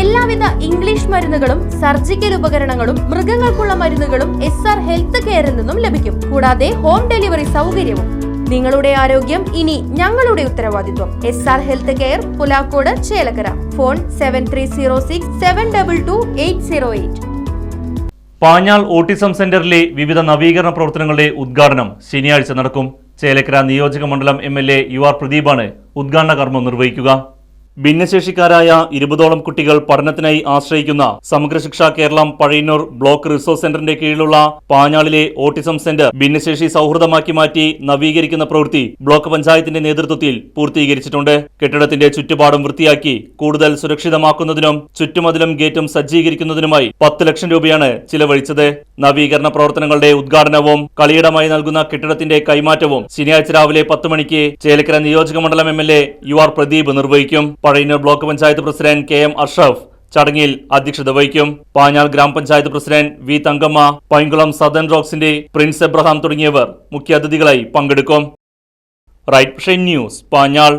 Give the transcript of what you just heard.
എല്ലാവിധ ഇംഗ്ലീഷ് മരുന്നുകളും സർജിക്കൽ ഉപകരണങ്ങളും മൃഗങ്ങൾക്കുള്ള മരുന്നുകളും എസ് ആർ ഹെൽത്ത് കെയറിൽ നിന്നും ലഭിക്കും. കൂടാതെ ഹോം ഡെലിവറി സൗകര്യവും. നിങ്ങളുടെ ആരോഗ്യം ഇനി ഞങ്ങളുടെ ഉത്തരവാദിത്വം. S R health care Pulakode Chelakkara. Phone seven three zero six seven double two eight zero eight Panjal autism സെന്ററിലെ വിവിധ നവീകരണ പ്രവർത്തനങ്ങളുടെ ഉദ്ഘാടനം ശനിയാഴ്ച നടക്കും. ചേലക്കര നിയോജക മണ്ഡലം M L A U R പ്രദീപാണ് ഉദ്ഘാടന കർമ്മം നിർവഹിക്കുക. ഭിന്നശേഷിക്കാരായ ഇരുപതോളം കുട്ടികൾ പഠനത്തിനായി ആശ്രയിക്കുന്ന സമഗ്ര ശിക്ഷ കേരളം പഴയന്നൂർ ബ്ലോക്ക് റിസോഴ്സ് സെന്ററിന്റെ കീഴിലുള്ള പാഞ്ഞാളിലെ ഓട്ടിസം സെന്റർ ഭിന്നശേഷി സൗഹൃദമാക്കി മാറ്റി നവീകരിക്കുന്ന പ്രവൃത്തി ബ്ലോക്ക് പഞ്ചായത്തിന്റെ നേതൃത്വത്തിൽ പൂർത്തീകരിച്ചിട്ടുണ്ട്. കെട്ടിടത്തിന്റെ ചുറ്റുപാടും വൃത്തിയാക്കി കൂടുതൽ സുരക്ഷിതമാക്കുന്നതിനും ചുറ്റുമതിലും ഗേറ്റും സജ്ജീകരിക്കുന്നതിനുമായി പത്ത് ലക്ഷം രൂപയാണ് ചിലവഴിച്ചത്. നവീകരണ പ്രവർത്തനങ്ങളുടെ ഉദ്ഘാടനവും കളിയിടമായി നൽകുന്ന കെട്ടിടത്തിന്റെ കൈമാറ്റവും ശനിയാഴ്ച രാവിലെ പത്ത് മണിക്ക് ചേലക്കര നിയോജക മണ്ഡലം M L A U R Pradeep നിർവഹിക്കും. Pazhayannur block panchayat president K M Ashraf ചടങ്ങിൽ അധ്യക്ഷത വഹിക്കും. പാഞ്ഞാൾ ഗ്രാമപഞ്ചായത്ത് പ്രസിഡന്റ് വി തങ്കമ്മ പൈങ്കുളം സദൻ റോക്സിന്റെ പ്രിൻസ് എബ്രഹാം തുടങ്ങിയവർ മുഖ്യാതിഥികളായി പങ്കെടുക്കും. Right news Panjal